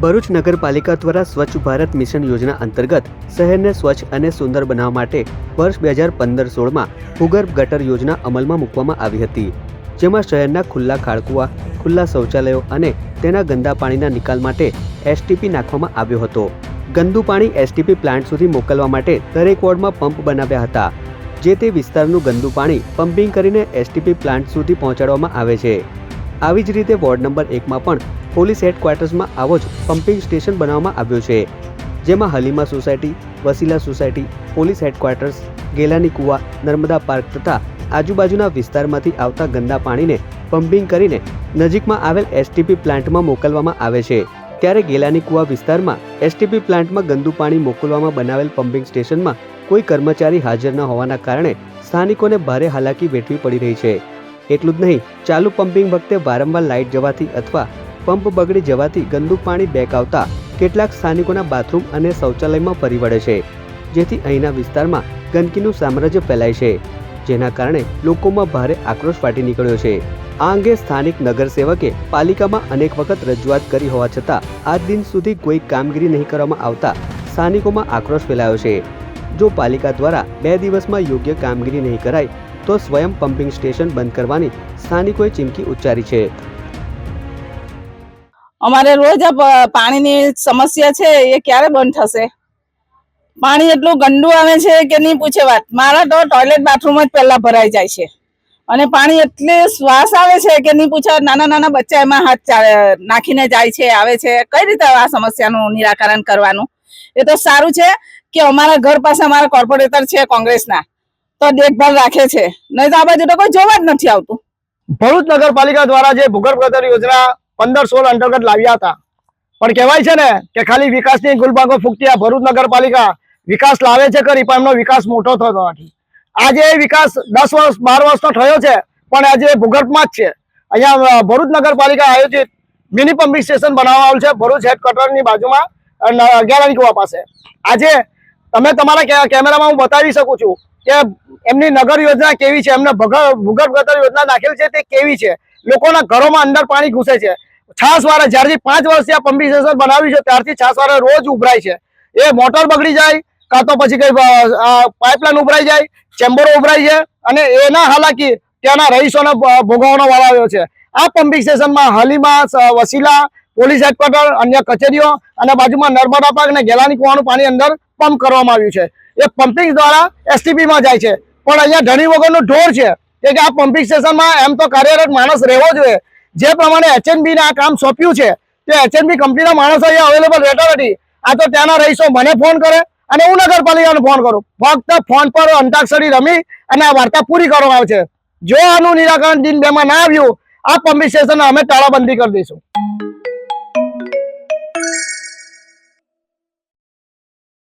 ભરૂચ નગરપાલિકા દ્વારા સ્વચ્છ ભારત મિશન યોજના અંતર્ગત શહેરને સ્વચ્છ અને સુંદર બનાવવા માટે વર્ષ બે હજાર પંદર સોળમાં ભૂગર્ભ ગટર યોજના અમલમાં મૂકવામાં આવી હતી, જેમાં શહેરના ખુલ્લા ખાળકુવા ખુલ્લા શૌચાલયો અને તેના ગંદા પાણીના નિકાલ માટે એસટીપી નાખવામાં આવ્યો હતો. ગંદુ પાણી એસટીપી પ્લાન્ટ સુધી મોકલવા માટે દરેક વોર્ડમાં પંપ બનાવ્યા હતા, જે તે વિસ્તારનું ગંદુ પાણી પમ્પિંગ કરીને એસટીપી પ્લાન્ટ સુધી પહોંચાડવામાં આવે છે. આવી જ રીતે વોર્ડ નંબર એકમાં પણ પોલીસ હેડક્વાર્ટર્સમાં આવો જ પમ્પિંગ સ્ટેશન બનાવવામાં આવ્યો છે, જેમાં Halima society, Wasila society, police headquarters, Gelani Kuva, Narmada park તથા આજુબાજુના વિસ્તારમાંથી આવતા ગંદા પાણીને પમ્પિંગ કરીને નજીકમાં આવેલ એસટીપી પ્લાન્ટમાં મોકલવામાં આવે છે. ત્યારે ગેલાની કુવા વિસ્તારમાં એસટીપી પ્લાન્ટમાં ગંદુ પાણી મોકલવામાં બનાવેલ પમ્પિંગ સ્ટેશનમાં કોઈ કર્મચારી હાજર ન હોવાના કારણે સ્થાનિકોને ભારે હાલાકી વેઠવી પડી રહી છે. એટલું જ નહીં, ચાલુ પમ્પિંગ વખતે વારંવાર લાઇટ જવાથી અથવા પંપ બગડી જવાથી ગંદુ પાણી બેક આવતા કેટલાક સ્થાનિકોના બાથરૂમ અને શૌચાલયમાં ફરી વળે છે, જેથી અહીંના વિસ્તારમાં ગંદકીનું સામ્રાજ્ય ફેલાય છે, જેના કારણે લોકોમાં ભારે આક્રોશ ફાટી નીકળ્યો છે. આ અંગે સ્થાનિક નગરસેવકે પાલિકામાં અનેક વખત રજૂઆત કરી હોવા છતાં આજ દિન સુધી કોઈ કામગીરી નહીં કરવામાં આવતા સ્થાનિકોમાં આક્રોશ ફેલાયો છે. જો પાલિકા દ્વારા બે દિવસમાં યોગ્ય કામગીરી નહીં કરાય, તો સ્વયં પમ્પિંગ સ્ટેશન બંધ કરવાની સ્થાનિકોએ ચીમકી ઉચ્ચારી છે. અમારે રોજ આ પાણીની સમસ્યા છે, એ ક્યારે બંધ થશે? પાણી એટલું ગંદુ આવે છે કે નહીં પૂછે વાત. મારા તો ટોયલેટ બાથરૂમ જ પહેલા ભરાઈ જાય છે. અને પાણી એટલે શ્વાસ આવે છે કે નહીં પૂછે નાના નાના બચ્ચા એમાં હાથ નાખીને જાય છે, આવે છે. કઈ રીતે આ સમસ્યાનું નિરાકરણ કરવાનું? એ તો સારું છે કે અમારા ઘર પાસે અમારા કોર્પોરેટર છે કોંગ્રેસના. તો દેખભાલ રાખે છે. નહીં તો આ બાજુ તો કોઈ જોવા જ નથી આવતું. ભરૂચ નગરપાલિકા દ્વારા જે ભૂગર્ભ ગટર યોજના પંદર સોળ અંતર્ગત લાવ્યા હતા. પણ કહેવાય છે ને કે ખાલી વિકાસની ગુલબાગો ફૂકતી આ ભરૂચ નગરપાલિકા વિકાસ લાવે છે ખરી, પણ એમનો વિકાસ મોટો થતો નથી. આજે એ વિકાસ દસ વર્ષ, બાર વર્ષનો થયો છે, પણ આજે ભૂગર્ભમાં જ છે. અહીંયા ભરૂચ નગરપાલિકા આયોજિત મિની પમ્પિંગ સ્ટેશન બનાવવામાં આવ્યું છે, ભરૂચ હેડક્વાર્ટરની બાજુમાં. અગિયારની કુવા પાસે. આજે તમે તમારા કેમેરામાં હું બતાવી શકું છું કે એમની નગર યોજના કેવી છે, એમને ભગ- ભૂગર્ભ ગટર યોજના નાખેલ છે તે કેવી છે? લોકોના ઘરોમાં અંદર પાણી ઘૂસે છે. છાસ વાળા જ્યારથી પાંચ વર્ષથી આ પંપિંગ સ્ટેશન બનાવ્યું છે, ત્યારથી છાસ વાળા રોજ ઉભરાય છે. એ મોટર બગડી જાય, કાં તો પછી કઈ પાઇપલાઇન ઉભરાઈ જાય, ચેમ્બરો ઉભરાઈ છે, અને એના હાલાકી ત્યાંના રહીશોને ભોગવવાનો વાળો આવ્યો છે. આ પંપિંગ સ્ટેશનમાં હાલીમાં વસીલા પોલીસ હેડક્વાર્ટર, અન્ય કચેરીઓ અને બાજુમાં નર્મદા પાર્ક અને ગેલાની કુવાનું પાણી અંદર પંપ કરવામાં આવ્યું છે. એ પમ્પિંગ દ્વારા એસટીપીમાં જાય છે. પણ અહીંયા ધણી વગરનું ઢોર છે. કે આ પમ્પિંગ સ્ટેશનમાં એમ તો કાર્યરત માણસ રહેવો જોઈએ. જે પ્રમાણે એચએનબીને આ કામ સોંપ્યું છે, તે એચએનબી કંપનીના માણસો અહીંયા અવેલેબલ રહેતા નથી. આ તો ત્યાંના રહીશો મને ફોન કરે અને હું નગરપાલિકાને ફોન કરું. ફક્ત ફોન પર અંતાક્ષરી રમી અને આ વાર્તા પૂરી કરવામાં આવે છે. જો આનું નિરાકરણ દિન બેમાં ના આવ્યું, આ પમ્પિંગ સ્ટેશન અમે તાળાબંધી કરી દઈશું.